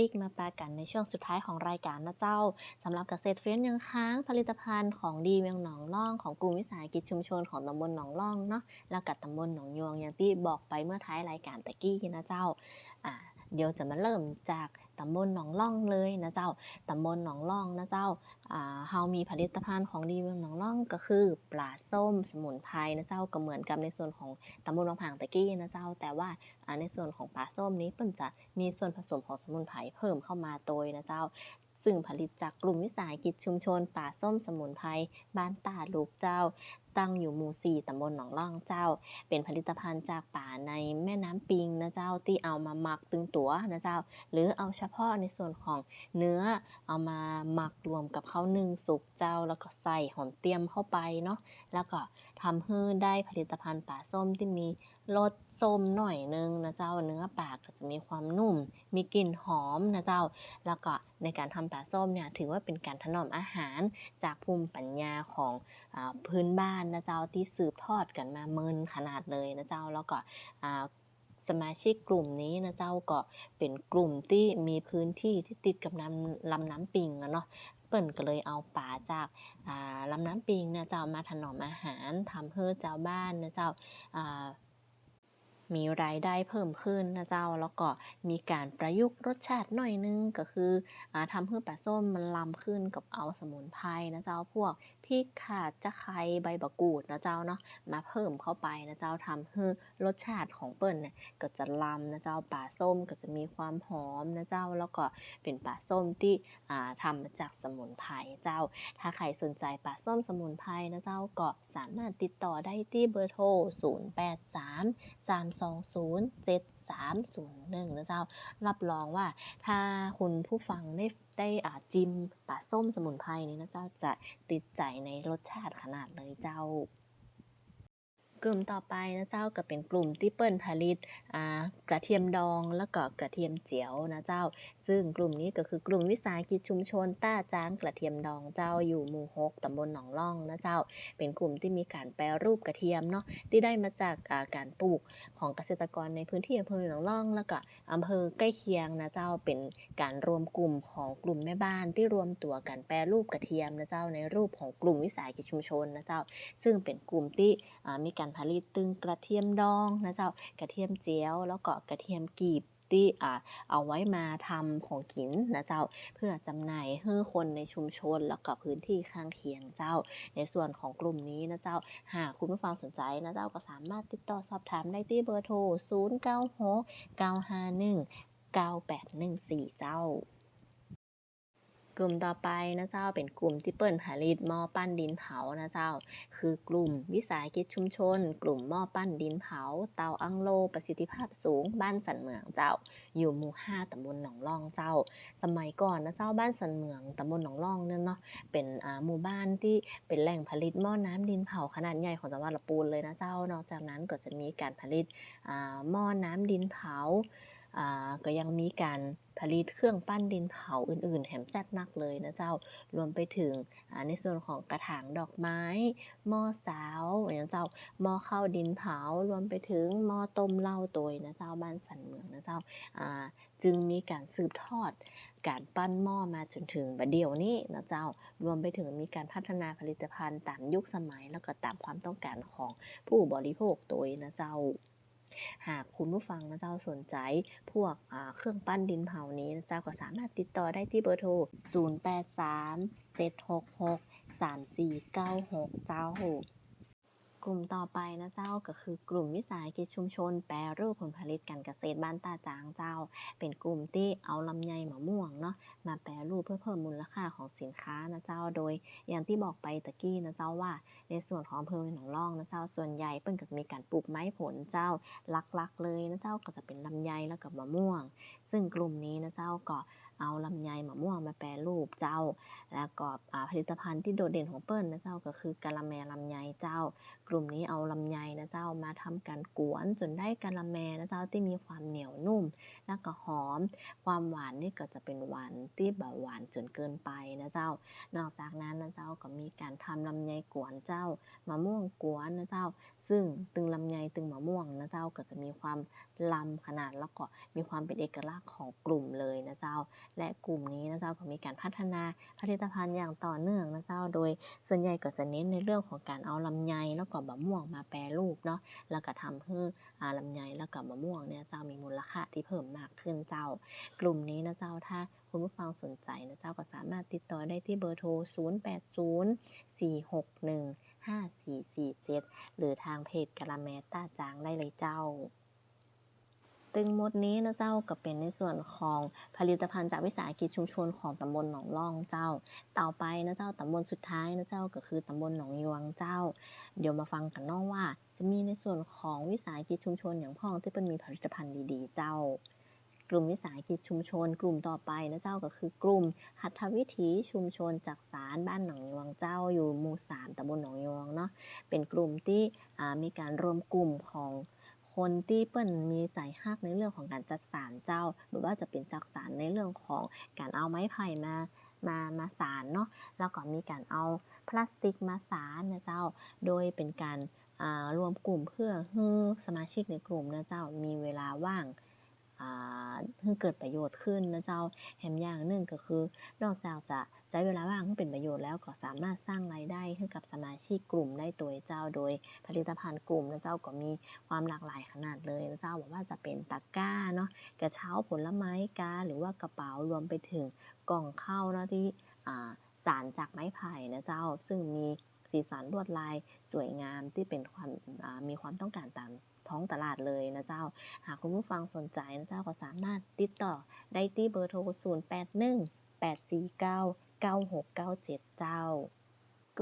ปิกมาปากันในช่วงสุดท้ายของรายการนะเจ้าสำหรับเกษตรเฟ้นยังค้างผลิตภัณฑ์ของดีเมืองหนองล่องของกลุ่มวิสาหกิจชุมชนของตำบลหนองล่องเนาะแล้วกับตำบลหนองยวงอย่างที่บอกไปเมื่อท้ายรายการตะกี้นะเจ้าอ่าเดี๋ยวจะมาเริ่มจาก ตำบลหนองล่องเลยนะเจ้าตำบลหนองล่องนะเจ้าเฮามีผลิตภัณฑ์ของดีเมืองหนองล่องก็คือปลาส้มสมุนไพรนะเจ้าก็เหมือนกับในส่วนของตำบลหนองผางตะกี้นะเจ้า แต่ว่าในส่วนของปลาส้มนี้เพิ่นจะมีส่วนผสมของสมุนไพรเพิ่มเข้ามาโดยนะเจ้า ซึ่งผลิตจากกลุ่มวิสาหกิจชุมชน ป่าส้มสมุนไพรบ้านตาลูกเจ้า ตั้งอยู่หมู่สี่ตำบลหนองล่องเจ้า เป็นผลิตภัณฑ์จากป่าในแม่น้ำปิงนะเจ้าที่เอามาหมักตึงตัวนะเจ้า หรือเอาเฉพาะในส่วนของเนื้อเอามาหมักรวมกับข้าวนึ่งสุกเจ้า แล้วก็ใส่หอมเตรียมเข้าไปเนาะแล้วก็ทำให้ได้ผลิตภัณฑ์ป่าส้มที่มี รสส้มหน่อยนึงนะเจ้าเนื้อปลาก็จะมีความนุ่ม มีกลิ่นหอมนะเจ้า แล้วก็ในการทำปลาส้มเนี่ยถือว่าเป็นการถนอมอาหารจากภูมิปัญญาของอพื้นบ้านนะเจ้าที่สืบทอดกันมาเมินขนาดเลยนะเจ้าแล้วก็สมาชิกกลุ่มนี้นะเจ้าก็เป็นกลุ่มที่มีพื้นที่ที่ติดกับน้ำลำน้ำปิงอะเนาะเปิ่นก็เลยเอาป่าจากาลำน้ำปิงนี่ยเจ้ามาถนอมอาหารทำให้เจ้าบ้านนะเจ้าา มีรายได้เพิ่มขึ้นนะเจ้า แล้วก็มีการประยุกต์รสชาติหน่อยนึงก็คืออทำให้ปลาส้มมันล้ำขึ้นกับเอาสมุนไพรนะเจ้าพวก ริกข่าตะไครใบมะกูดนะเจ้าเนาะมาเพิ่มเข้าไปนะเจ้าทำให้รสชาติของเปิ้ลเนี่ยก็จะล้ำนะเจ้าปลาส้มก็จะมีความหอมนะเจ้าแล้วก็เป็นปลาส้มที่ทำมาจากสมุนไพรเจ้า ถ้าใครสนใจปลาส้มสมุนไพรนะเจ้าก็สามารถติดต่อได้ที่เบอร์โทร 083 320 7301นะเจ้ารับรองว่าถ้าคุณผู้ฟังได้ ได้อ่าจิ้มปลาส้มสมุนไพรนี้นะเจ้าจะติดใจในรสชาติขนาดเลยเจ้า กลุ่มต่อไปนะเจ้าก็เป็นกลุ่มที่เปิ้นผลิตกระเทียมดองแล้วก็กระเทียมเจียวนะเจ้า ซึ่งกลุ่มนี้ก็คือกลุ่มวิสาหกิจชุมชนต้าจ้างกระเทียมดองเจ้าอยู่หมู่หกตำบลหนองล่องนะเจ้า เป็นกลุ่มที่มีการแปรรูปกระเทียมเนาะที่ได้มาจากาการปลูกของเกษตรกรในพื้นที่อำเภอหนองล่อง แล้วก็อำเภอใกล้เคียงนะเจ้าเป็นการรวมกลุ่มของกลุ่มแม่บ้านที่รวมตัวกันแปรรูปกระเทียมนะเจ้าในรูปของกลุ่มวิสาหกิจชุมชนนะเจ้า ซึ่งเป็นกลุ่มที่มีการผลิตตึงกระเทียมดองนะเจ้ากระเทียมเจียว แล้วก็กระเทียมกีบที่อ่าเอาไว้มาทำของกินนะเจ้า เพื่อจำหน่ายให้คนในชุมชนแล้วก็พื้นที่ข้างเคียงเจ้า ในส่วนของกลุ่มนี้นะเจ้า หากคุณผู้ฟังสนใจนะเจ้าก็สามารถติดต่อสอบถามได้ที่เบอร์โทร 096 951 9814 เจ้า กลุ่มต่อไปนะเจ้าเป็นกลุ่มที่เปิ่นผลิตหม้อปั้นดินเผานะเจ้า คือกลุ่มวิสาหกิจชุมชน กลุ่มหม้อปั้นดินเผา เตาอังโล ประสิทธิภาพสูง บ้านสันเหมืองเจ้า อยู่หมู่ห้าตำบลหนองล่องเจ้า สมัยก่อนนะเจ้าบ้านสันเหมืองตำบลหนองล่องเนี่ยเนาะเป็นอ่าหมู่บ้านที่เป็นแหล่งผลิตหม้อน้ำดินเผาขนาดใหญ่ของจังหวัดลำพูนเลยนะเจ้านอกจากนั้นก็จะมีการผลิตอ่าหม้อน้ำดินเผา ก็ยังมีการผลิตเครื่องปั้นดินเผาอื่น ๆ แถมจัดนักเลยนะเจ้า รวมไปถึงในส่วนของกระถางดอกไม้ หม้อสาวอย่างเจ้า หม้อข้าวดินเผา รวมไปถึงหม้อต้มเหล้าตัวยนะเจ้า บ้านสันเมืองนะเจ้า จึงมีการสืบทอด การปั้นหม้อมาจนถึงบัดเดี๋ยวนี้นะเจ้า รวมไปถึงมีการพัฒนาผลิตภัณฑ์ตามยุคสมัยแล้วก็ตามความต้องการของผู้บริโภคตัวนะเจ้า หากคุณผู้ฟังนะเจ้าสนใจพวกเครื่องปั้นดินเผานี้นะเจ้าก็สามารถติดต่อได้ที่เบอร์โทร 083 766 3496 เจ้า กลุ่มต่อไปนะเจ้าก็คือกลุ่มวิสาหกิจชุมชน แปรรูปผลผลิตการเกษตรบ้านตาจางเจ้า เป็นกลุ่มที่เอาลำไยมะม่วงเนาะมาแปรรูปเพื่อเพิ่มมูลค่าของสินค้านะเจ้าโดย อย่างที่บอกไปตะกี้นะเจ้าว่า ในส่วนของอำเภอหนองล่องนะเจ้าส่วนใหญ่เปิ้นก็จะมีการปลูกไม้ผลเจ้าลักๆเลยนะเจ้าก็จะเป็นลำไยแล้วกับมะม่วง ซึ่งกลุ่มนี้นะเจ้าก็ เอาลำไยมะม่วงมาแปรรูปเจ้า แล้วก็อ่าผลิตภัณฑ์ที่โดดเด่นของเปิ้ลนะเจ้าก็คือกะละแมลำไยเจ้า กลุ่มนี้เอาลำไยนะเจ้ามาทำการกวนจนได้กะละแมนะเจ้าที่มีความเหนียวนุ่ม แล้วก็หอม ความหวานนี่ก็จะเป็นหวานที่แบบหวานจนเกินไปนะเจ้า นอกจากนั้นนะเจ้าก็มีการทำลำไยกวนเจ้ามะม่วงกวนนะเจ้า ซึ่งตึงลำไยตึงมะม่วงนะเจ้าก็จะมีความลำขนาดแล้วก็มีความเป็นเอกลักษณ์ของกลุ่มเลยนะเจ้า และกลุ่มนี้นะเจ้าก็มีการพัฒนาผลิตภัณฑ์อย่างต่อเนื่องนะเจ้า โดยส่วนใหญ่ก็จะเน้นในเรื่องของการเอาลำไยแล้วก็มะม่วงมาแปรรูปเนาะแล้วก็ทำให้ลำไยแล้วก็มะม่วงเนี่ยเจ้ามีมูลค่าที่เพิ่มมากขึ้นเจ้า กลุ่มนี้นะเจ้าถ้าคุณผู้ฟังสนใจนะเจ้าก็สามารถติดต่อได้ที่เบอร์โทร 080461 5447 หรือทางเพจกะละแมต้าจางได้เลยเจ้า ตึงหมดนี้นะเจ้าก็เป็นในส่วนของผลิตภัณฑ์จากวิสาหกิจชุมชนของตำบลหนองล่องเจ้า ต่อไปนะเจ้าตำบลสุดท้ายนะเจ้าก็คือตำบลหนองยวงเจ้า เดี๋ยวมาฟังกันเนอกว่า จะมีในส่วนของวิสาหกิจชุมชนอย่างพ่องที่เป็นมีผลิตภัณฑ์ดีๆ เจ้า กลุ่มวิสาหกิจชุมชน กลุ่มต่อไปนะเจ้าก็คือกลุ่ม หัตถวิถีชุมชนจากสารบ้านหนองยวงเจ้าอยู่หมู่สามตำบลหนองยวงเนาะเป็นกลุ่มที่มีการรวมกลุ่มของคนที่เปิ้นมีใจฮักในเรื่องของการจัดสารเจ้า หรือว่าจะเป็นจักสารในเรื่องของการเอาไม้ไผ่มามามาสารเนาะแล้วก็มีการเอาพลาสติกมาสารนะเจ้า โดยเป็นการรวมกลุ่มเพื่อให้สมาชิกในกลุ่มนะเจ้ามีเวลาว่าง ให้เกิดประโยชน์ขึ้นนะเจ้าแถมอย่างหนึ่งก็คือ นอกจากจะใช้เวลาว่างให้เป็นประโยชน์แล้วก็สามารถสร้างรายได้ให้กับสมาชิกกลุ่มได้ตัวเจ้า โดยผลิตภัณฑ์กลุ่มนะเจ้าก็มีความหลากหลายขนาดเลยนะเจ้าบอกว่าจะเป็นตะกร้าเนาะกระเช้าผลไม้กาหรือว่ากระเป๋ารวมไปถึงกล่องข้าวเนาะที่สารจากไม้ไผ่นะเจ้าซึ่งมี สีสันลวดลายสวยงามที่เป็นความมีความต้องการตามท้องตลาดเลยนะเจ้า หากคุณผู้ฟังสนใจนะเจ้าก็สามารถติดต่อได้ที่เบอร์โทร 081 849 9697 เจ้า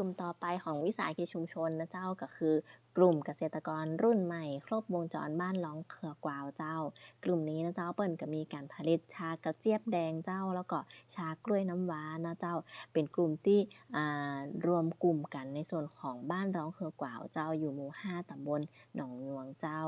กลุ่มต่อไปของวิสาหกิจชุมชนนะเจ้าก็คือ กลุ่มเกษตรกรรุ่นใหม่ ครบวงจรบ้านร้องเขือกวาวเจ้า กลุ่มนี้นะเจ้าเปิ้นก็มีการผลิตชากระเจี๊ยบแดงเจ้า แล้วก็ชากล้วยน้ำว้านะเจ้า เป็นกลุ่มที่อ่ารวมกลุ่มกันในส่วนของบ้านร้องเขือกวาวเจ้าอยู่หมู่ห้าตำบลหนองยวงเจ้า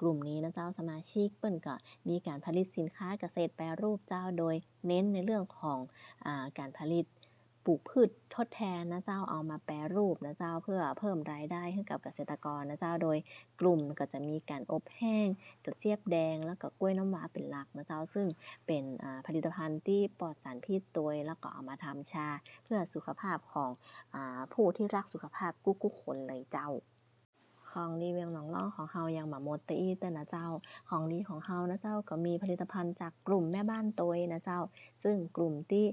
กลุ่มนี้นะเจ้าสมาชิกเปิ้นก็มีการผลิตสินค้าเกษตรแปรรูปเจ้าโดยเน้นในเรื่องของอาการผลิต ปลูกพืชทดแทนนะเจ้าเอามาแปรรูปนะเจ้าเพื่อเพิ่มรายได้ให้กับเกษตรกรนะเจ้าโดยกลุ่มก็จะมีการอบแห้งกระเจี๊ยบแดง แล้วก็กล้วยน้ำว้าเป็นหลักนะเจ้าซึ่งเป็นผลิตภัณฑ์ที่ปลอดสารพิษตัวแล้วก็เอามาทำชา เพื่อสุขภาพของอผู้ที่รักสุขภาพกุ๊กๆคนเลยเจ้า ของดีเวียงหนองล่องของเฮายังบ่หมดแต่อีแต่นะเจ้า ของดีของเฮานะเจ้าก็มีผลิตภัณฑ์จากกลุ่มแม่บ้านตัวนะเจ้า ซึ่งกลุ่มที่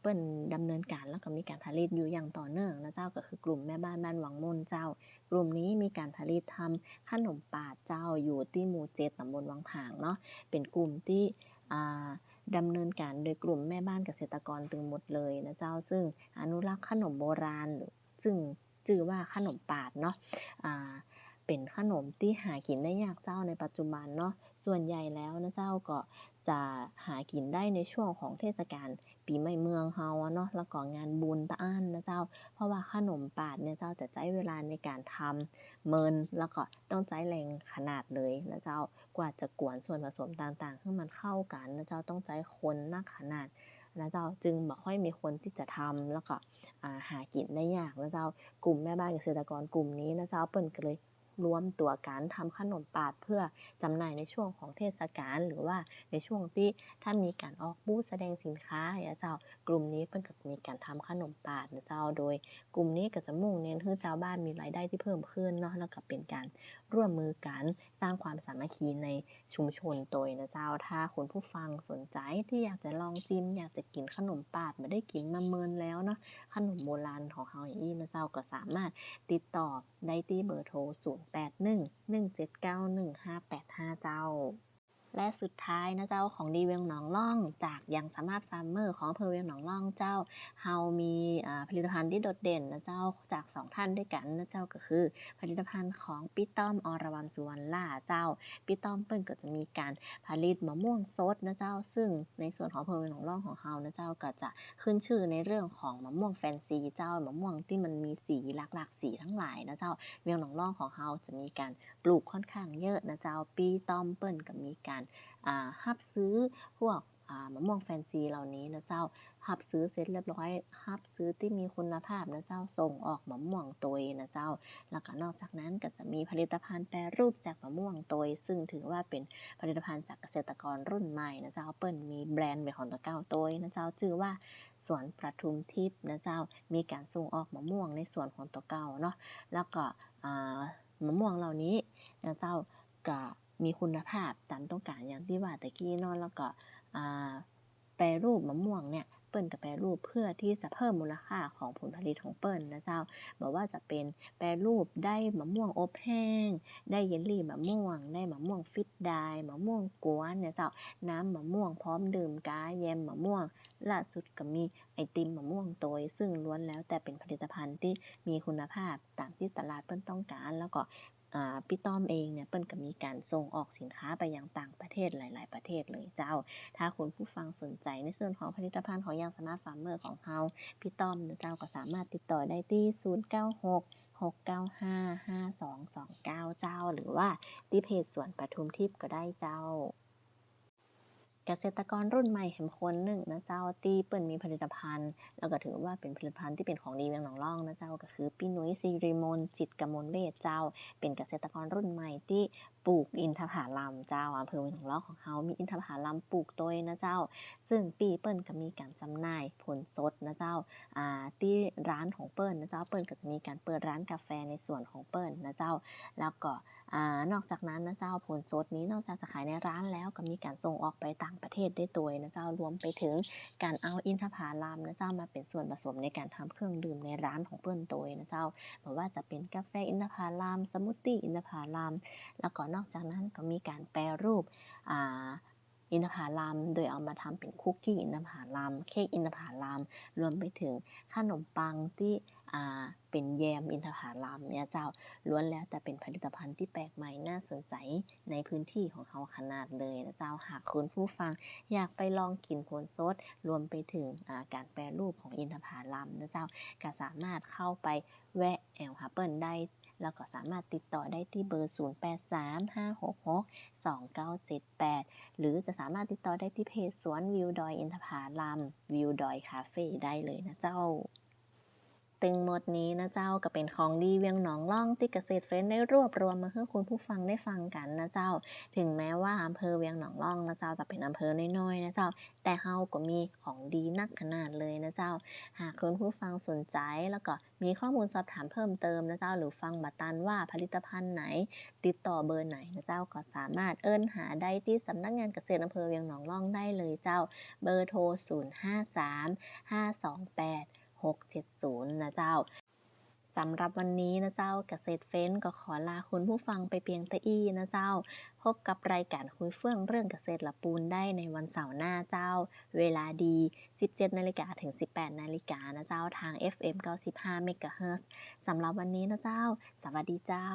เปิ้นดำเนินการแล้วก็มีการผลิตอยู่อย่างต่อเนื่องนะเจ้าก็คือกลุ่มแม่บ้านบ้านวังมนเจ้า กลุ่มนี้มีการผลิตทำขนมปาดเจ้าอยู่ที่หมู่เจ็ดตำบลวังผางเนาะเป็นกลุ่มที่ดำเนินการโดยกลุ่มแม่บ้านเกษตรกรตึงหมดเลยนะเจ้า ซึ่งอนุรักษ์ขนมโบราณ ซึ่งชื่อว่าขนมปาดเนาะอ่า เป็นขนมที่หากินได้ยากเจ้าในปัจจุบันเนาะ ส่วนใหญ่แล้วนะเจ้าก็จะหากินได้ในช่วงของเทศกาลปีใหม่เมืองเฮาเนาะ แล้วก็งานบุญตะอ้านนะเจ้า เพราะว่าขนมปาดเนี่ยเจ้าจะใช้เวลาในการทำเมินแล้วก็ต้องใช้แรงขนาดเลยนะเจ้า กว่าจะกวนส่วนผสมต่างๆให้มันเข้ากันนะเจ้าต้องใช้คนนักขนาดนะเจ้าจึงบ่ค่อยมีคนที่จะทำแล้วก็าหากินได้ยากนะเจ้ากลุ่มแม่บ้านเกษตรกรกลุ่มนี้นะเจ้าเปิ้นก็เลย รวมตัวกันทำขนมปาดเพื่อจำหน่ายในช่วงของเทศกาลหรือว่าในช่วงที่ถ้ามีการออกบูธแสดงสินค้าเจ้ากลุ่มนี้เพิ่นก็จะมีการทำขนมปาดเจ้าโดย กลุ่มนี้ก็จะมุ่งเน้นให้เจ้าบ้านมีรายได้ที่เพิ่มขึ้นเนาะแล้วก็เป็นการ ร่วมมือกันสร้างความสามัคคีในชุมชนตัวนะเจ้า ถ้าคุณผู้ฟังสนใจที่อยากจะลองจิ้ม อยากจะกินขนมปาดไม่ได้กินมาเมินแล้วเนาะขนมโบราณของเฮาอย่างนี้นะเจ้าก็สามารถติดต่อได้ที่เบอร์โทร 0811791585 เจ้า และสุดท้ายนะเจ้าของดีเวียงหนองล่อง จากยังสามารถฟาร์มเมอร์ของอำเภอเวียงหนองล่องเจ้าเฮามีผลิตภัณฑ์ที่โดดเด่นนะเจ้าจากสองท่านด้วยกันนะเจ้าก็คือ ผลิตภัณฑ์ของพี่ต้อมอรวรรณสุวรรณล่าเจ้าพี่ต้อมเปิ้นก็จะมีการผลิตมะม่วงสดนะเจ้า ซึ่งในส่วนของอำเภอเวียงหนองล่องของเฮานะเจ้าก็จะขึ้นชื่อในเรื่องของมะม่วงแฟนซีเจ้ามะม่วงที่มันมีสีหลากๆสีทั้งหลายนะเจ้าเวียงหนองล่องของเฮาจะมีการปลูกค่อนข้างเยอะนะเจ้าปีต้อมเปิ้นก็มีการอ่ารับซื้อพวกมะม่วงแฟนซีเหล่านี้นะเจ้ารับซื้อเสร็จเรียบร้อยรับซื้อที่มีคุณภาพนะเจ้าส่งออกมะม่วงโตยนะเจ้า แล้วก็นอกจากนั้นก็จะมีผลิตภัณฑ์แปรรูปจากมะม่วงโตยซึ่งถือว่าเป็นผลิตภัณฑ์จากเกษตรกรรุ่นใหม่นะเจ้าเปิ้นมีแบรนด์เป็นของตัวเก้าโตยนะเจ้าชื่อว่าสวนประทุมทิพย์นะเจ้ามีการส่งออกมะม่วงในสวนของตัวเก้าเนาะแล้วก็มะม่วงเหล่านี้นะเจ้าก็ มีคุณภาพตามต้องการอย่างที่ว่าตะกี้นาะแล้วก็แปรรูปมะม่วงเนี่ยเปิ้นก็แปรรูปเพื่อที่จะเพิ่มมูลค่าของผลผลิตของเปิ้นนะเจ้าบอกว่าจะเป็นแปรรูปได้มะม่วงอบแห้ง ได้เยลลี่มะม่วง ได้มะม่วงฟิตไดายมะม่วงกวนเนี่ยเจ้าน้ำมะม่วงพร้อมดื่มกาแยมมะม่วง ล่าสุดก็มีไอติมมะม่วงโตยซึ่งล้วนแล้วแต่เป็นผลิตภัณฑ์ที่มีคุณภาพตามที่ตลาดเปิ้นต้องการ แล้วก็ พี่ต้อมเองเนี่ยเปิ้ลก็มีการส่งออกสินค้าไปยังต่างประเทศหลาย ๆ ประเทศเลยเจ้า ถ้าคุณผู้ฟังสนใจในส่วนของผลิตภัณฑ์ของยางสมาร์ทฟาร์มเมอร์ของเฮาพี่ต้อมเจ้าก็สามารถติดต่อได้ที่ 096 6955229 เจ้า หรือว่าที่เพจสวนปทุมทิพย์ก็ได้เจ้า เกษตรกรรุ่นใหม่แห่งคนหนึ่งนะเจ้าที่เปิ้นมีผลิตภัณฑ์ แล้วก็ถือว่าเป็นผลิตภัณฑ์ที่เป็นของดีเมืองหนองล่องนะเจ้าก็คือพี่นุ้ยซีริมนจิตกมลเวชเจ้า เป็นเกษตรกรรุ่นใหม่ที่ปลูกอินทผลัมเจ้าอำเภอเมืองหนองล่องของเขามีอินทผลัมปลูกโดยนะเจ้า ซึ่งปีเปิ้นก็มีการจำหน่ายผลสดนะเจ้าอ่าที่ร้านของเปิ้ลนะเจ้าเปิ้ลก็จะมีการเปิดร้านกาแฟในส่วนของเปิ้ลนะเจ้า แล้วก็ อนอกจากนั้นนะเจ้าผลสดนี้นอกจากจะขายในร้านแล้วก็มีการส่งออกไปต่างประเทศได้ตัวนะเจ้ารวมไปถึงการเอาอินทผลัมนะเจ้ามาเป็นส่วนผสมในการทำเครื่องดื่มในร้านของเปิ้ลตัวนะเจ้าไม่ว่าจะเป็นกาแฟอินทผลัมสมูทตี้อินทผลัมแล้วก็นอกจากนั้นก็มีการแปรรูปอ่าอินทผลัมโดยเอามาทำเป็นคุกกี้อินทผลัมเค้กอินทผลัมรวมไปถึงขนมปังที่ เป็นแยมอินทผลัมเนี่ยเจ้าล้วนแล้วแต่เป็นผลิตภัณฑ์ที่แปลกใหม่น่าสนใจในพื้นที่ของเขาขนาดเลยนะเจ้าหากคุณผู้ฟังอยากไปลองกินผลสดรวมไปถึงาการแปรรูปของอินทผลัมนะเจ้าก็สามารถเข้าไปแวะแอลฮาเปิลได้แล้วก็สามารถติดต่อได้ที่เบอร์ 0835662978 หรือจะสามารถติดต่อได้ที่เพจสวนวิวดอยอินทผลัมวิวดอยคาเฟ่ได้เลยนะเจ้า ตึงหมดนี้นะเจ้าก็เป็นของดีเวียงหนองล่องที่เกษตรเฟรนได้รวบรวมมาให้คุณผู้ฟังได้ฟังกันนะเจ้า ถึงแม้ว่าอำเภอเวียงหนองล่องนะเจ้าจะเป็นอำเภอน้อยๆนะเจ้า แต่เฮาก็มีของดีนักขนาดเลยนะเจ้า หากคุณผู้ฟังสนใจแล้วก็มีข้อมูลสอบถามเพิ่มเติมนะเจ้า หรือฟังบัตตันว่าผลิตภัณฑ์ไหน ติดต่อเบอร์ไหนนะเจ้าก็สามารถเอิ้นหาได้ที่สำนักงานเกษตรอำเภอเวียงหนองล่องได้เลยเจ้า เบอร์โทร 053 528 670 นะเจ้าสำหรับวันนี้นะเจ้าเกษตรเฟ้นก็ขอลาคุณผู้ฟังไปเพียงต่อี้นะเจ้า พบกับรายการคุยเฟื่องเรื่องเกษตรละปูนได้ในวันเสาร์หน้าเจ้า เวลาดี 17นาฬิกาถึง 18นาฬิกานะเจ้าทาง FM 95 MHz สำหรับวันนี้นะเจ้า สวัสดีเจ้า